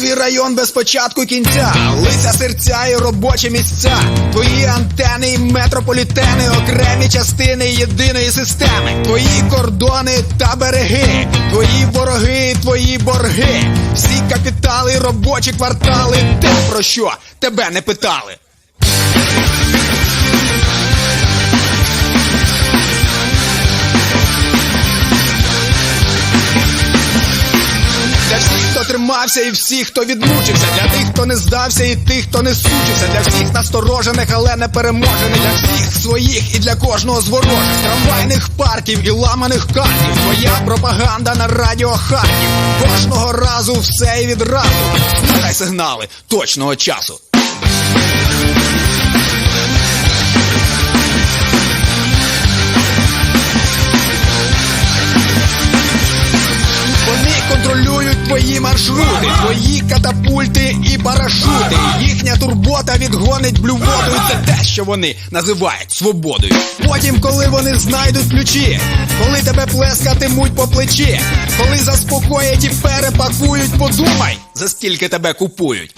твій район без початку кінця, лиця серця і робочі місця, твої антени і метрополітени, окремі частини єдиної системи, твої кордони та береги, твої вороги, твої борги, всі капітали, робочі квартали, те про що тебе не питали. Тримався, і всіх, хто відмучився, для тих, хто не здався, і тих, хто не сучився, для всіх насторожених, але не переможених, для всіх своїх і для кожного зворожих, трамвайних парків і ламаних картів. Твоя пропаганда на радіо Харків. Кожного разу все і відразу. Слухай сигнали точного часу. Твої маршрути, твої катапульти і парашути. Їхня турбота відгонить блювоту. Це те, що вони називають свободою. Потім, коли вони знайдуть ключі, коли тебе плескатимуть по плечі, коли заспокоять і перепакують, подумай, за скільки тебе купують.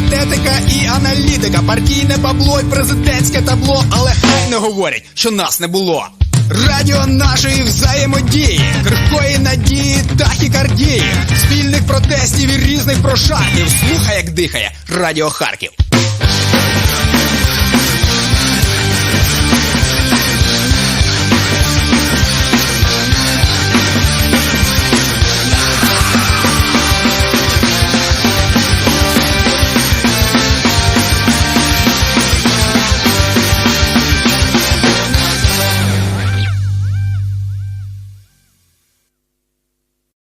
Патетика і аналітика, партійне бабло й президентське табло, але хай не говорять, що нас не було. Радіо нашої взаємодії, крихкої надії, тахікардії, спільних протестів і різних прошарків. Слухай, як дихає Радіо Харків.